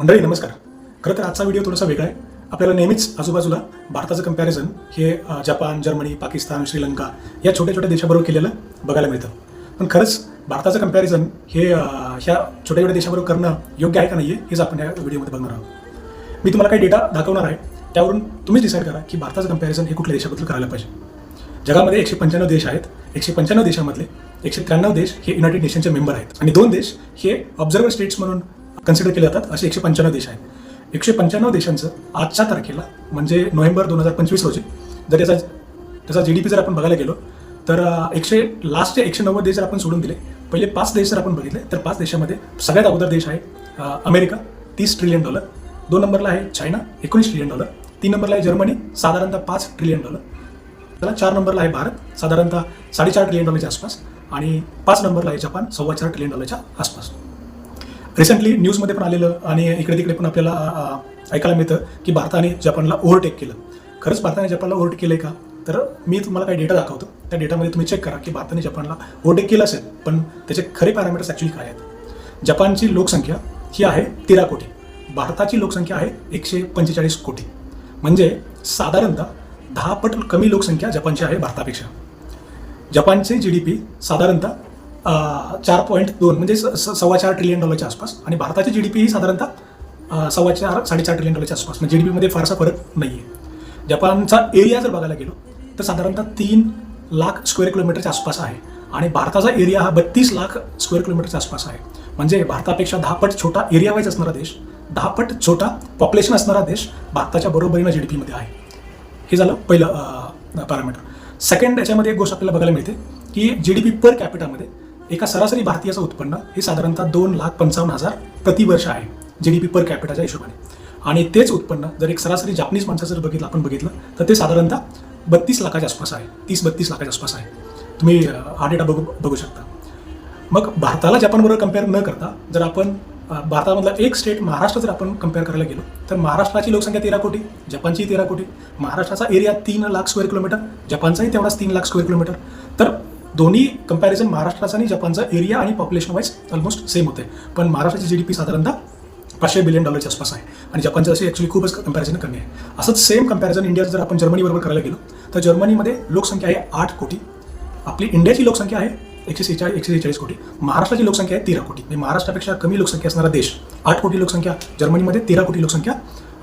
मंडळी नमस्कार. खरं तर आजचा व्हिडिओ थोडासा वेगळा आहे. आपल्याला नेहमीच आजूबाजूला भारताचं कंपॅरिझन हे जपान जर्मनी पाकिस्तान श्रीलंका या छोट्या छोट्या देशाबरोबर केलेलं बघायला मिळतं. पण खरंच भारताचं कंपॅरिझन हे ह्या छोट्या छोट्या देशाबरोबर करणं योग्य आहे का नाही आहे हेच आपण या व्हिडिओमध्ये बघणार आहोत. मी तुम्हाला काही डेटा दाखवणार आहे. त्यावरून तुम्हीच डिसाईड करा की भारताचं कंपॅरिझन हे कुठल्या देशाबद्दल करायला पाहिजे. जगामध्ये एकशे पंच्याण्णव देश आहेत. एकशे पंच्याण्णव देशामधले एकशे त्र्याण्णव देश हे युनायटेड नेशनचे मेंबर आहेत. आणि दोन देश हे ऑब्झर्वर स्टेट्स म्हणून कन्सिडर केले जातात असे एकशे पंच्याण्णव देश आहेत. एकशे पंच्याण्णव देशांचं आजच्या तारखेला म्हणजे नोव्हेंबर दोन हजार पंचवीस रोजी जर त्याचा त्याचा जी डी पी जर आपण बघायला गेलो तर एकशे लास्टचे एकशे नव्वद देश जर आपण सोडून दिले पहिले पाच देश जर आपण बघितले तर पाच देशामध्ये सगळ्यात अगोदर देश आहे अमेरिका तीस ट्रिलियन डॉलर दोन नंबरला आहे चायना एकोणीस ट्रिलियन डॉलर तीन नंबरला आहे जर्मनी साधारणतः पाच ट्रिलियन डॉलर त्याला चार नंबरला आहे भारत साधारणतः साडेचार ट्रिलियन डॉलरच्या आसपास. आणि पाच नंबरला आहे जपान सव्वा चार ट्रिलियन डॉलरच्या आसपास. रिसेंटली न्यूजमध्ये पण आलेलं आणि इकडे तिकडे पण आपल्याला ऐकायला मिळतं की भारताने जपानला ओव्हरटेक केलं. खरंच भारताने जपानला ओव्हरटेक केलं का? तर मी तुम्हाला काही डेटा दाखवतो. त्या डेटामध्ये तुम्ही चेक करा की भारताने जपानला ओव्हरटेक केलं असेल पण त्याचे खरे पॅरामीटर्स ॲक्च्युली काय आहेत? जपानची लोकसंख्या ही आहे तेरा कोटी. भारताची लोकसंख्या आहे एकशे पंचेचाळीस कोटी. म्हणजे साधारणतः दहा पट कमी लोकसंख्या जपानची आहे भारतापेक्षा. जपानचे जी डी पी साधारणतः चार पॉईंट दोन म्हणजे स- स- सव्वा चार ट्रिलियन डॉलरच्या आसपास. आणि भारताची जी डी पी ही साधारणतः सव्वा चार साडेचार ट्रिलियन डॉलरच्या आसपास. म्हणजे जी डी पीमध्ये फारसा फरक नाही आहे जपानचा एरिया जर बघायला गेलो तर साधारणतः तीन लाख स्क्वेअर किलोमीटरच्या आसपास आहे. आणि भारताचा एरिया हा बत्तीस लाख स्क्वेअर किलोमीटरच्या आसपास आहे. म्हणजे भारतापेक्षा दहापट छोटा एरिया वाईज असणारा देश दहापट छोटा पॉप्युलेशन असणारा देश भारताच्या बरोबरीनं जी डी पीमध्ये आहे. हे झालं पहिलं पॅरामीटर सेकंड याच्यामध्ये एक गोष्ट आपल्याला बघायला मिळते की जी डी पी पर कॅपिटामध्ये एका सरासरी भारतीयाचं उत्पन्न हे साधारणतः दोन लाख पंचावन्न हजार प्रतिवर्ष आहे जी डी पी पर कॅपिटाच्या हिशोबाने. आणि तेच उत्पन्न जर एक सरासरी जापनीज माणसाचं जर बघितलं आपण बघितलं तर ते साधारणतः बत्तीस लाखाच्या आसपास आहे तीस बत्तीस लाखाच्या आसपास आहे. तुम्ही हा डेटा बघू बघू शकता. मग भारताला जपानबरोबर कंपेअर न करता जर आपण भारतामधला एक स्टेट महाराष्ट्र जर आपण कंपेअर करायला गेलो तर महाराष्ट्राची लोकसंख्या तेरा कोटी जपानची तेरा कोटी. महाराष्ट्राचा एरिया तीन लाख स्क्वेअर किलोमीटर जपानचाही तेवढाच तीन लाख स्क्वेअर किलोमीटर तर दोन्ही कंपॅरिझन महाराष्ट्राचा आणि जपानचा एरिया आणि पॉप्युलेशन वाईज ऑलमोस्ट सेम होते. पण महाराष्ट्राची जी डी पी साधारणतः पाचशे बिलियन डॉलरच्या आसपास आहे. आणि जपानचं असे ॲक्च्युली खूपच कंपॅरिझन कमी आहे. असंच सेम कंपॅरिझन इंडियाचं जर आपण जर्मनीबरोबर करायला गेलो तर जर्मनीमध्ये लोकसंख्या आहे आठ कोटी. आपली इंडियाची लोकसंख्या आहे एकशे सेहेचाळीस एकशे सेहेचाळीस कोटी. महाराष्ट्राची लोकसंख्या आहे तेरा कोटी. म्हणजे महाराष्ट्रापेक्षा कमी लोकसंख्या असणारा देश. आठ कोटी लोकसंख्या. जर्मनीमध्ये तेरा कोटी लोकसंख्या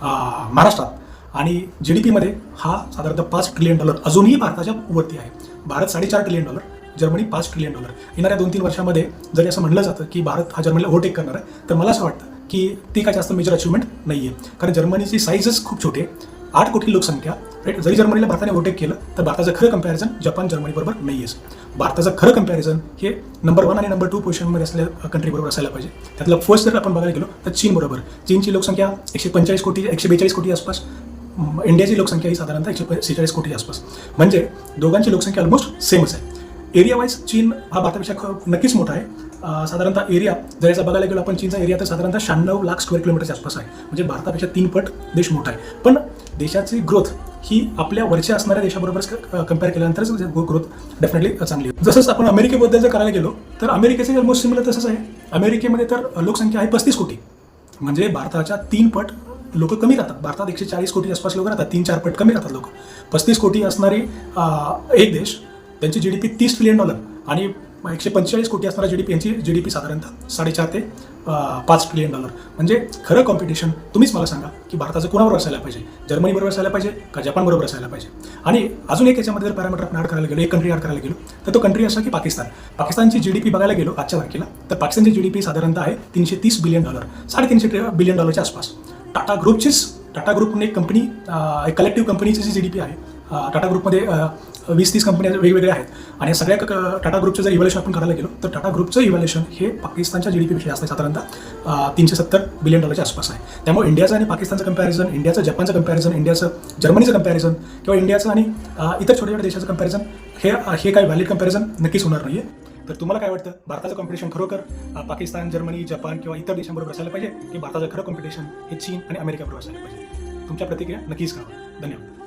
महाराष्ट्रात. आणि जी डी पीमध्ये हा साधारणतः पाच ट्रिलियन डॉलर अजूनही भारताच्या वरती आहे. भारत साडेचार ट्रिलियन डॉलर जर्मनी पाच ट्रिलियन डॉलर येणाऱ्या दोन तीन वर्षामध्ये जरी असं म्हणलं जातं की भारत हा जर्मनीला ओव्हरटेक करणार आहे तर मला असं वाटतं की ती काय जास्त मेजर अचिव्हमेंट नाही आहे कारण जर्मनीची साईजच खूप छोटी आहे. आठ कोटी लोकसंख्या राईट जरी जर्मनीला भारताने ओव्हरटेक केलं तर भारताचं खरं कंपॅरिझन जपान जर्मनीबरोबर नाही आहे भारताचं खरं कंपॅरिझन हे नंबर वन आणि नंबर टू पोझिशनमध्ये असलेल्या कंट्रीबरोबर असायला पाहिजे. त्यातलं फर्स्ट जर आपण बघायला गेलो तर चीन बरोबर. चीनची लोकसंख्या एकशे पंचेचाळीस कोटी एकशे बेचाळीस कोटी आसपास. इंडियाची लोकसंख्या ही साधारणतः एकशे सेहेचाळीस कोटी आसपास. म्हणजे दोघांची लोकसंख्या ऑलमोस्ट सेमच आहे. एरिया वाईज चीन हा भारतापेक्षा ख- नक्कीच मोठा आहे. साधारणतः एरिया जर याचा बघायला गेलो आपण चीनचा एरिया तर साधारणतः शहाण्णव लाख स्क्वेअर किलोमीटरच्या आसपास आहे. म्हणजे भारतापेक्षा तीन पट देश मोठा आहे. पण देशाची ग्रोथ ही आपल्या वरच्या असणाऱ्या देशाबरोबरच कंपेअर केल्यानंतरच म्हणजे ग्रोथ डेफिनेटली चांगली आहे. जसंच आपण अमेरिकेबद्दल जर करायला गेलो तर अमेरिकेचे ऑलमोस्ट सिमिलर तसंच आहे. अमेरिकेमध्ये तर लोकसंख्या आहे पस्तीस कोटी. म्हणजे भारताच्या तीन पट लोक कमी राहतात. भारतात एकशे चाळीस कोटी आसपास लोक राहतात. तीन चार पट कमी राहतात लोक. पस्तीस कोटी असणारे एक देश. त्यांची जी डी पी तीस ट्रिलियन डॉलर आणि एकशे पंचेचाळीस कोटी असणारा जी डी पी यांची जी डी पी साधारणतः साडेचार ते पाच ट्रिलियन डॉलर म्हणजे खरं कॉम्पिटिशन तुम्हीच मला सांगा की भारताचं कोणाबरोबर असायला पाहिजे? जर्मनीबरोबर असायला पाहिजे का जपानबरोबर असायला पाहिजे? आणि अजून एक याच्यामध्ये जर पॅरामीटर आपण ॲड करायला गेलो एक कंट्री ॲड करायला गेलो तर तो कंट्री असा की पाकिस्तान. पाकिस्तानची जी डी पी बघायला गेलो आजच्या तारखेला तर पाकिस्तानची जी डी पी साधारणतः आहे तीनशे तीस बिलियन डॉलर साडेतीनशे बिलियन डॉलरच्या आसपास. टाटा ग्रुपचीच टाटा ग्रुपने एक कंपनी एक कलेक्टिव्ह कंपनीची जी जी डी पी आहे टाटा ग्रुपमध्ये वीस तीस कंपन्या वेगवेगळ्या आहेत. आणि या सगळ्या क- टाटा ग्रुपचं जर इव्हॅल्युशन आपण करायला गेलो तर टाटा ग्रुपचं इव्हॅल्युशन हे पाकिस्तानच्या जी डी पीपेक्षा जास्त आहे साधारणतः तीनशे सत्तर बिलियन डॉलरच्या आसपास आहे. त्यामुळे इंडियाचं आणि पाकिस्तानचं कंपॅरिझन इंडियाचं जपानचं कंपॅरिझन इंडियाचं जर्मनीचं कंपॅरिझन किंवा इंडियाचं आणि इतर छोट्या छोट्या देशाचं कंपॅरिझन हे हे काही व्हॅलिड कंपॅरिझन नक्कीच होणार नाही आहे तर तुम्हाला काय वाटतं? भारताचं कॉम्पिटिशन खरोखर पाकिस्तान जर्मनी जपान किंवा इतर देशांबरोबर असायला पाहिजे? की भारताचं खरं कॉम्पिटिशन हे चीन आणि अमेरिकाबरोबर असायला पाहिजे? तुमच्या प्रतिक्रिया नक्कीच करा धन्यवाद.